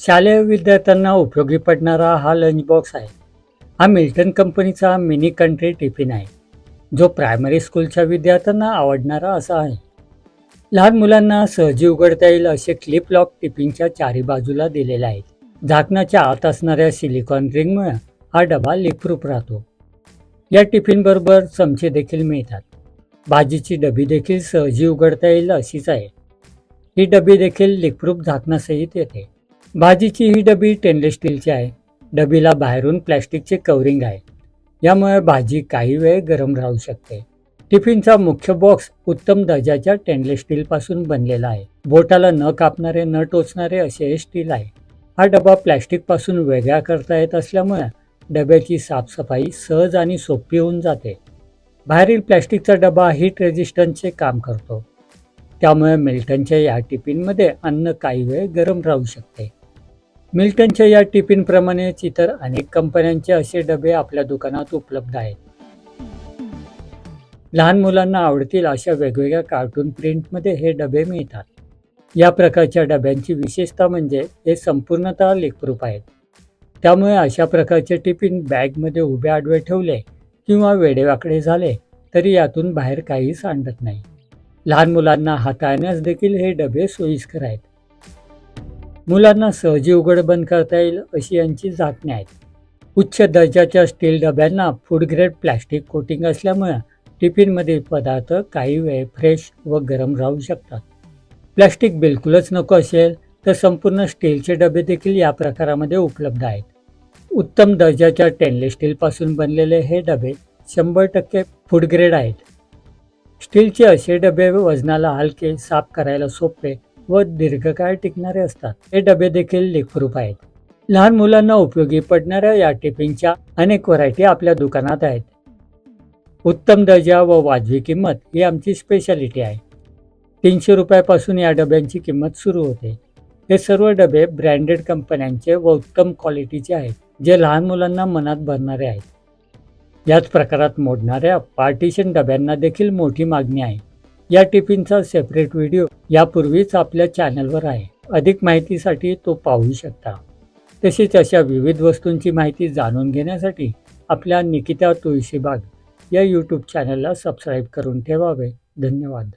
शालेय विद्यार्थ्यांना उपयोगी पडणारा हा लंच बॉक्स आहे. हा मिल्टन कंपनीचा मिनी कंट्री टिफिन आहे जो प्रायमरी स्कूलच्या विद्यार्थ्यांना आवडणारा असा आहे. लहान मुलांना सहजी उघडता येईल असे क्लिप लॉक टिफिनच्या चारी बाजूला दिलेले आहेत. झाकणाच्या आत असणाऱ्या सिलिकॉन रिंगमुळे हा डबा लिपरूप राहतो. या टिफिनबरोबर चमचे देखील मिळतात. भाजीची डबी देखील सहजी उघडता येईल अशीच आहे. ही डबी देखील लिपरूप झाकणासहित येते. भाजीची ही डबी स्टेनलेस स्टीलची आहे. डबीला बाहेरून प्लॅस्टिकचे कवरिंग आहे. यामुळे भाजी काही वेळ गरम राहू शकते. टिफिनचा मुख्य बॉक्स उत्तम दर्जाच्या स्टेनलेस स्टीलपासून बनलेला आहे. बोटाला न कापणारे न टोचणारे असे हे स्टील आहे. हा डबा प्लॅस्टिकपासून वेगळा करता येत असल्यामुळे डब्याची साफसफाई सहज आणि सोपी होऊन जाते. बाहेरील प्लॅस्टिकचा डबा हीट रेजिस्टन्सचे काम करतो. त्यामुळे मिल्टनच्या या टिफिनमध्ये अन्न काही वेळ गरम राहू शकते. मिल्टनच्या या टिफिनप्रमाणेच इतर अनेक कंपन्यांचे असे डबे आपल्या दुकानात उपलब्ध आहेत. लहान मुलांना आवडतील अशा वेगवेगळ्या कार्टून प्रिंटमध्ये हे डबे मिळतात. या प्रकारच्या डब्यांची विशेषता म्हणजे हे संपूर्णतः लेखप्रूफ आहेत. त्यामुळे अशा प्रकारचे टिफिन बॅगमध्ये उभे आडवे ठेवले किंवा वेडेवाकडे झाले तरी यातून बाहेर काही सांडत नाही. लहान मुलांना हाताळण्यास देखील हे डबे सोयीस्कर आहेत. मुलांना सहजी उघड बंद करता येईल अशी यांची झाकणे आहेत उच्च दर्जाच्या स्टील डब्यांना फूड ग्रेड प्लॅस्टिक कोटिंग असल्यामुळे टिफिनमधील पदार्थ काही वेळ फ्रेश व गरम राहू शकतात. प्लॅस्टिक बिलकुलच नको असेल तर संपूर्ण स्टीलचे डबे देखील या प्रकारामध्ये उपलब्ध आहेत. उत्तम दर्जाच्या स्टेनलेस स्टीलपासून बनलेले हे डबे शंभर टक्के फूड ग्रेड आहेत. स्टीलचे असे डबे वजनाला हलके साफ करायला सोपे व दीर्घकाळ टिकणारे असतात. हे डबे देखील लेखरूप आहेत. लहान मुलांना उपयोगी पडणाऱ्या या टिफिनच्या अनेक व्हरायटी आपल्या दुकानात आहेत. उत्तम दर्जा व वाजवी किंमत ही आमची स्पेशालिटी आहे. तीनशे रुपयापासून या डब्यांची किंमत सुरू होते. हे सर्व डबे ब्रँडेड कंपन्यांचे व उत्तम क्वालिटीचे आहेत जे लहान मुलांना मनात भरणारे आहेत. याच प्रकारात मोडणाऱ्या पार्टिशन डब्यांना देखील मोठी मागणी आहे. या टिफिनचा सेपरेट व्हिडिओ यापूर्वीच आपल्या चॅनलवर आहे. अधिक माहितीसाठी तो पाहू शकता. तसेच अशा विविध वस्तूंची माहिती जाणून घेण्यासाठी आपल्या निकिता तुळशीबाग या यूट्यूब चॅनलला सबस्क्राईब करून ठेवावे. धन्यवाद.